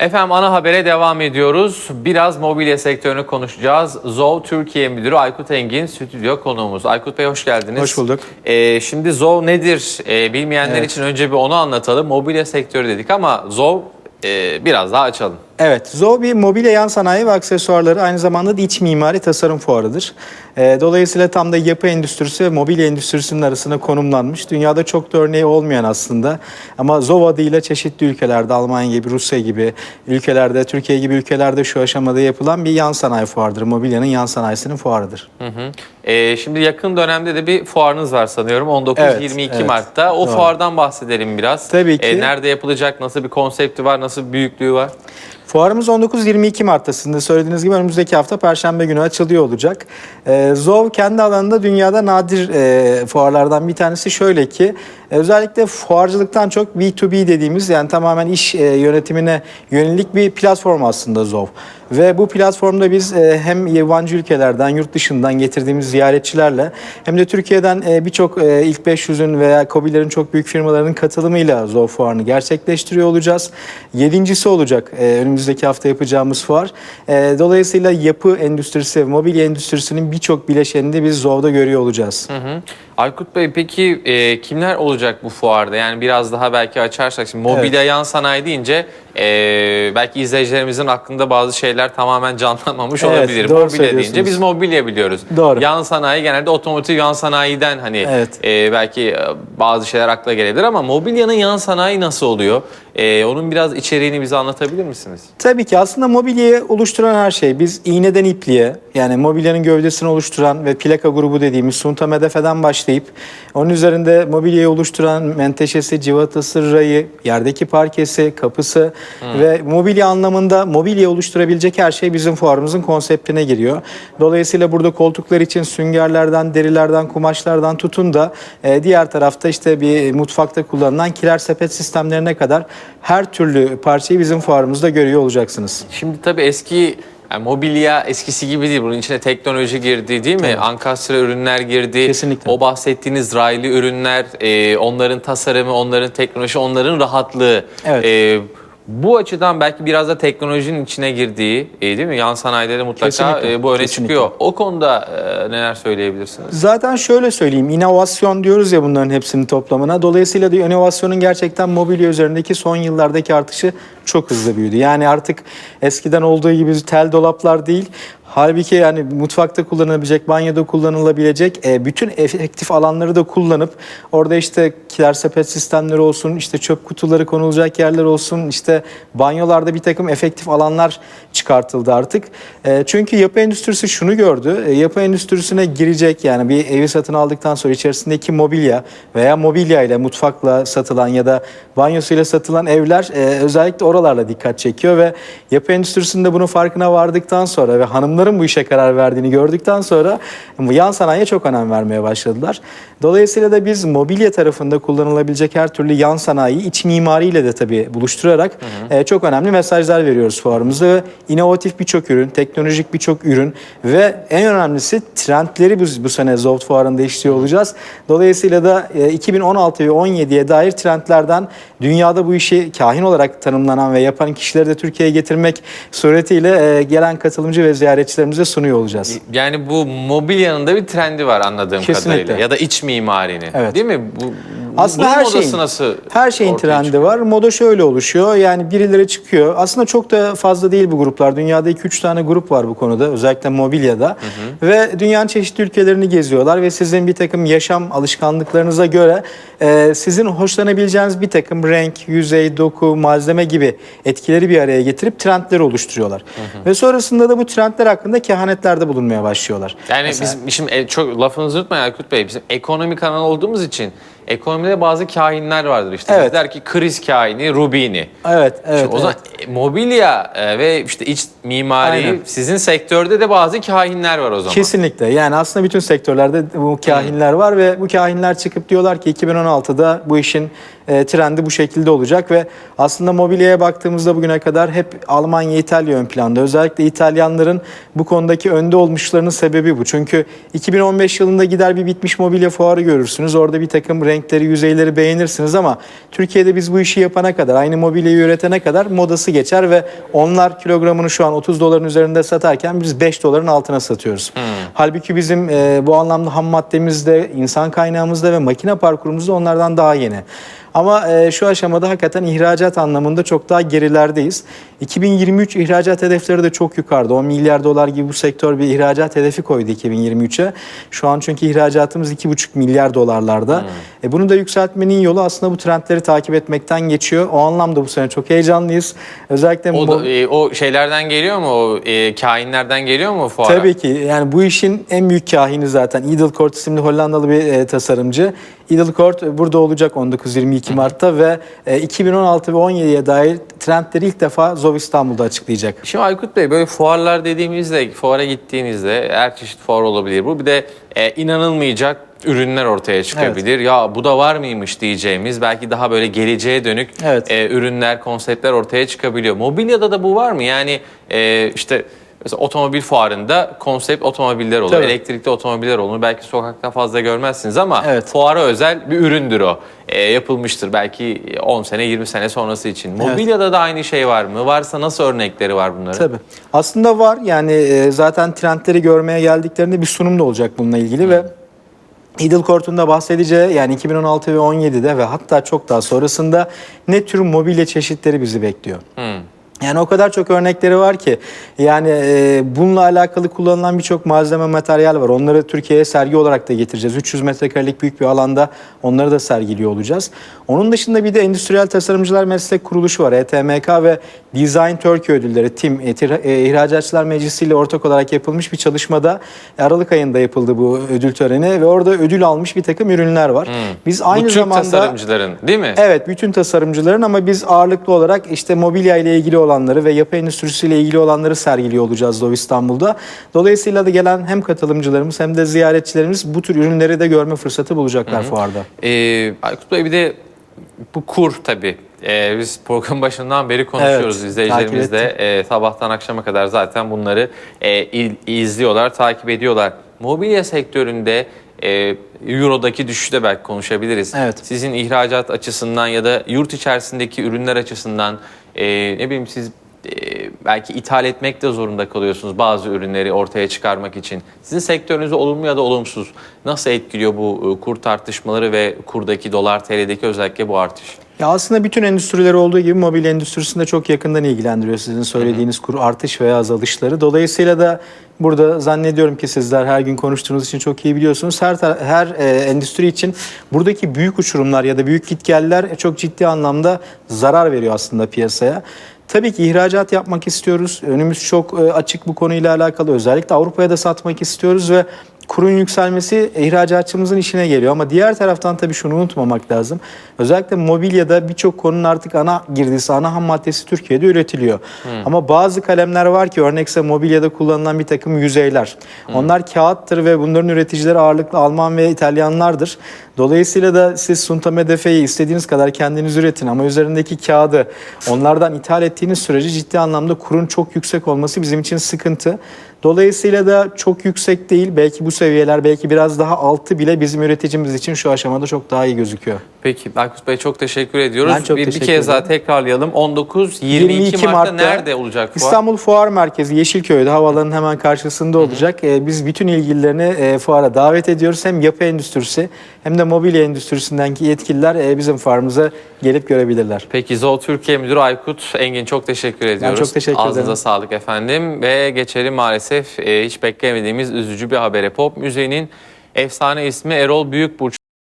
Efendim ana habere devam ediyoruz. Biraz mobilya sektörünü konuşacağız. Zov Türkiye Müdürü Aykut Engin stüdyo konuğumuz. Aykut Bey hoş geldiniz. Hoş bulduk. Ee, şimdi Zov nedir Ee, bilmeyenler Evet. için önce bir onu anlatalım. Mobilya sektörü dedik ama Zov e, biraz daha açalım. Evet, Zoo bir mobilya yan sanayi ve aksesuarları aynı zamanda da iç mimari tasarım fuarıdır. Ee, dolayısıyla tam da yapı endüstrisi ve mobilya endüstrisinin arasına konumlanmış. Dünyada çok da örneği olmayan aslında. Ama Zoo adıyla çeşitli ülkelerde, Almanya gibi, Rusya gibi ülkelerde, Türkiye gibi ülkelerde şu aşamada yapılan bir yan sanayi fuarıdır. Mobilyanın yan sanayisinin fuarıdır. Hı hı. Ee, şimdi yakın dönemde de bir fuarınız var sanıyorum. 19-22 Evet, evet. Mart'ta. O Doğru. fuardan bahsedelim biraz. Tabii ki. Ee, nerede yapılacak, nasıl bir konsepti var, nasıl bir büyüklüğü var? Fuarımız 19-22 Mart'ta sizin de söylediğiniz gibi önümüzdeki hafta Perşembe günü açılıyor olacak. Ee, Zov kendi alanında dünyada nadir e, fuarlardan bir tanesi şöyle ki e, özellikle fuarcılıktan çok B2B dediğimiz yani tamamen iş e, yönetimine yönelik bir platform aslında Zov. Ve bu platformda biz e, hem yabancı ülkelerden, yurt dışından getirdiğimiz ziyaretçilerle hem de Türkiye'den e, birçok ilk 500'ün veya COBİ'lerin çok büyük firmalarının katılımıyla Zov Fuarı'nı gerçekleştiriyor olacağız. Yedincisi olacak önümüzdeki hafta yapacağımız fuar. Dolayısıyla yapı endüstrisi, mobilya endüstrisinin birçok bileşenini biz Zov'da görüyor olacağız. Hı hı. Aykut Bey peki e, kimler olacak bu fuarda? Yani biraz daha belki açarsak şimdi mobilya yan sanayi deyince e, belki izleyicilerimizin aklında bazı şeyler tamamen canlanmamış Evet, olabilir. doğru Mobilya deyince söylüyorsunuz. biz mobilya biliyoruz. Doğru. Yan sanayi genelde otomotiv yan sanayiden hani Evet. e, belki e, bazı şeyler akla gelebilir ama mobilyanın yan sanayi nasıl oluyor? E, onun biraz içeriğini bize anlatabilir misiniz? Tabii ki aslında mobilyayı oluşturan her şey. Biz iğneden ipliğe yani mobilyanın gövdesini oluşturan ve plaka grubu dediğimiz sunta medefeden başlayıp onun üzerinde mobilyayı oluşturan menteşesi, civatası, rayı, yerdeki parkesi, kapısı ve mobilya anlamında mobilya oluşturabilecek her şey bizim fuarımızın konseptine giriyor. Dolayısıyla burada koltuklar için süngerlerden, derilerden, kumaşlardan tutun da e, diğer tarafta işte bir mutfakta kullanılan kiler sepet sistemlerine kadar her türlü parçayı bizim fuarımızda görüyor olacaksınız. Şimdi tabii eski yani mobilya eskisi gibi değil. Bunun içine teknoloji girdi değil mi? Ankastre ürünler girdi. Kesinlikle. O bahsettiğiniz raylı ürünler, e, onların tasarımı, onların teknoloji, onların rahatlığı. Evet. E, bu açıdan belki biraz da teknolojinin içine girdiği, e, değil mi? Yan sanayide de mutlaka Kesinlikle, e, bu öne kesinlikle. çıkıyor. O konuda e, neler söyleyebilirsiniz? Zaten şöyle söyleyeyim, inovasyon diyoruz ya bunların hepsinin toplamına. Dolayısıyla da inovasyonun gerçekten mobilya üzerindeki son yıllardaki artışı çok hızlı büyüdü. Yani artık eskiden olduğu gibi tel dolaplar değil, Halbuki yani mutfakta kullanılabilecek, banyoda kullanılabilecek e, bütün efektif alanları da kullanıp orada işte kiler sepet sistemleri olsun, işte çöp kutuları konulacak yerler olsun, işte banyolarda bir takım efektif alanlar çıkartıldı artık. E, çünkü yapı endüstrisi şunu gördü, e, yapı endüstrisine girecek yani bir evi satın aldıktan sonra içerisindeki mobilya veya mobilya ile mutfakla satılan ya da banyosuyla satılan evler e, özellikle oralarla dikkat çekiyor ve yapı endüstrisinde bunun farkına vardıktan sonra ve hanımların bu işe karar verdiğini gördükten sonra yan sanayiye çok önem vermeye başladılar. Dolayısıyla da biz mobilya tarafında kullanılabilecek her türlü yan sanayi iç mimariyle de tabii buluşturarak e, çok önemli mesajlar veriyoruz fuarımızda ve inovatif birçok ürün, teknolojik birçok ürün ve en önemlisi trendleri biz bu sene Zoft fuarında işliyor olacağız. Dolayısıyla da e, 2016 ve 17'ye dair trendlerden dünyada bu işi kahin olarak tanımlanan ve yapan kişileri de Türkiye'ye getirmek suretiyle e, gelen katılımcı ve ziyaretçilerimize sunuyor olacağız. Yani bu mobilyanın da bir trendi var anladığım Kesinlikle. kadarıyla. Ya da iç mimarinin. Evet. Değil mi? Bu, Aslında bunun her şeyin, nasıl her şeyin trendi çıkıyor? var. Moda şöyle oluşuyor. Yani birileri çıkıyor. Aslında çok da fazla değil bu gruplar. Dünyada 2-3 tane grup var bu konuda. Özellikle mobilyada. Ve dünyanın çeşitli ülkelerini geziyorlar ve sizin bir takım yaşam alışkanlıklarınıza göre e, sizin hoşlanabileceğiniz bir takım renk, yüzey, doku, malzeme gibi etkileri bir araya getirip trendleri oluşturuyorlar. Ve sonrasında da bu trendler hakkında kehanetlerde bulunmaya başlıyorlar. Yani Mesela- bizim şimdi e, çok lafınızı unutmayın Aykut Bey. Bizim ekonomi kanalı olduğumuz için ekonomide bazı kahinler vardır işte. Evet. Der ki kriz kahini, Rubini. Evet, evet. Şimdi o zaman evet. e, mobilya e, ve işte iç mimari Aynen. sizin sektörde de bazı kahinler var o zaman. Kesinlikle. Yani aslında bütün sektörlerde bu kahinler var ve bu kahinler çıkıp diyorlar ki 2016'da bu işin e, trendi bu şekilde olacak ve aslında mobilyaya baktığımızda bugüne kadar hep Almanya, İtalya ön planda. Özellikle İtalyanların bu konudaki önde olmuşlarının sebebi bu. Çünkü 2015 yılında gider bir bitmiş mobilya fuarı görürsünüz. Orada bir takım renkleri, yüzeyleri beğenirsiniz ama Türkiye'de biz bu işi yapana kadar, aynı mobilyayı üretene kadar modası geçer ve onlar kilogramını şu an 30 doların üzerinde satarken biz 5 doların altına satıyoruz. Halbuki bizim e, bu anlamda ham maddemizde, insan kaynağımızda ve makine parkurumuzda onlardan daha yeni. Ama e, şu aşamada hakikaten ihracat anlamında çok daha gerilerdeyiz. 2023 ihracat hedefleri de çok yukarıda. 10 milyar dolar gibi bu sektör bir ihracat hedefi koydu 2023'e. Şu an çünkü ihracatımız 2,5 milyar dolarlarda. E, bunu da yükseltmenin yolu aslında bu trendleri takip etmekten geçiyor. O anlamda bu sene çok heyecanlıyız. Özellikle O, da, e, o şeylerden geliyor mu? O e, kainlerden geliyor mu fuara? Tabii ki. Yani bu işin en büyük kahini zaten Edelkort isimli Hollandalı bir e, tasarımcı. Edelkort burada olacak 19-22 Mart'ta ve e, 2016 ve 17'ye dair trendleri ilk defa Zov İstanbul'da açıklayacak. Şimdi Aykut Bey böyle fuarlar dediğimizde, fuara gittiğinizde her çeşit fuar olabilir. Bu bir de e, inanılmayacak ürünler ortaya çıkabilir. Ya bu da var mıymış diyeceğimiz belki daha böyle geleceğe dönük Evet. e, ürünler, konseptler ortaya çıkabiliyor. Mobilyada da bu var mı? Yani e, işte mesela otomobil fuarında konsept otomobiller olur, Tabii. elektrikli otomobiller olur. Belki sokakta fazla görmezsiniz ama Evet. fuara özel bir üründür o. E, yapılmıştır belki 10 sene, 20 sene sonrası için. Mobilyada da aynı şey var mı? Varsa nasıl örnekleri var bunların? Tabii. Aslında var yani e, zaten trendleri görmeye geldiklerinde bir sunum da olacak bununla ilgili ve Edelkort'un da bahsedeceği yani 2016 ve 17'de ve hatta çok daha sonrasında ne tür mobilya çeşitleri bizi bekliyor. Hmm. Yani o kadar çok örnekleri var ki yani e, bununla alakalı kullanılan birçok malzeme materyal var. Onları Türkiye'ye sergi olarak da getireceğiz. 300 metrekarelik büyük bir alanda onları da sergiliyor olacağız. Onun dışında bir de Endüstriyel Tasarımcılar Meslek Kuruluşu var. ETMK ve Design Turkey ödülleri TİM e, Tir- e, İhracatçılar Meclisi ile ortak olarak yapılmış bir çalışmada Aralık ayında yapıldı bu ödül töreni ve orada ödül almış bir takım ürünler var. Biz aynı Bu Türk zamanda tasarımcıların değil mi? Evet bütün tasarımcıların ama biz ağırlıklı olarak işte mobilya ile ilgili olanları ve yapı endüstrisiyle ilgili olanları sergiliyor olacağız Doğu İstanbul'da. Dolayısıyla da gelen hem katılımcılarımız hem de ziyaretçilerimiz bu tür ürünleri de görme fırsatı bulacaklar fuarda. Ee, Aykut Bey bir de bu kur tabii. Ee, biz program başından beri konuşuyoruz. Evet, İzleyicilerimiz takip de e, sabahtan akşama kadar zaten bunları e, izliyorlar, takip ediyorlar. Mobilya sektöründe e, Euro'daki düşüşü de belki konuşabiliriz. Evet. Sizin ihracat açısından ya da yurt içerisindeki ürünler açısından e, ne bileyim siz e, belki ithal etmek de zorunda kalıyorsunuz bazı ürünleri ortaya çıkarmak için. Sizin sektörünüzü olumlu ya da olumsuz nasıl etkiliyor bu e, kur tartışmaları ve kurdaki dolar TL'deki özellikle bu artış? Ya aslında bütün endüstrileri olduğu gibi mobilya endüstrisinde çok yakından ilgilendiriyor sizin söylediğiniz kur artış veya azalışları. Dolayısıyla da burada zannediyorum ki sizler her gün konuştuğunuz için çok iyi biliyorsunuz. Her her e, endüstri için buradaki büyük uçurumlar ya da büyük gitgeller çok ciddi anlamda zarar veriyor aslında piyasaya. Tabii ki ihracat yapmak istiyoruz. Önümüz çok e, açık bu konuyla alakalı. Özellikle Avrupa'ya da satmak istiyoruz ve kurun yükselmesi ihracatçımızın işine geliyor. Ama diğer taraftan tabii şunu unutmamak lazım. Özellikle mobilyada birçok konunun artık ana girdisi, ana ham maddesi Türkiye'de üretiliyor. Ama bazı kalemler var ki örnekse mobilyada kullanılan bir takım yüzeyler. Onlar kağıttır ve bunların üreticileri ağırlıklı Alman ve İtalyanlardır. Dolayısıyla da siz Sunta Medefe'yi istediğiniz kadar kendiniz üretin ama üzerindeki kağıdı onlardan ithal ettiğiniz sürece ciddi anlamda kurun çok yüksek olması bizim için sıkıntı. Dolayısıyla da çok yüksek değil. Belki bu seviyeler belki biraz daha altı bile bizim üreticimiz için şu aşamada çok daha iyi gözüküyor. Peki Aykut Bey çok teşekkür ediyoruz. Ben çok bir, bir teşekkür kez daha tekrarlayalım. 19-22 Mart'ta, nerede olacak fuar? İstanbul Fuar Merkezi Yeşilköy'de havalanın hemen karşısında olacak. Ee, biz bütün ilgililerini e, fuara davet ediyoruz. Hem yapı endüstrisi hem de mobilya endüstrisindeki yetkililer e, bizim fuarımıza gelip görebilirler. Peki Zol Türkiye Müdürü Aykut Engin çok teşekkür ediyoruz. çok teşekkür Ağzınıza ederim. sağlık efendim. Ve geçelim maalesef e, hiç beklemediğimiz üzücü bir habere. Pop Müziği'nin efsane ismi Erol Büyükburç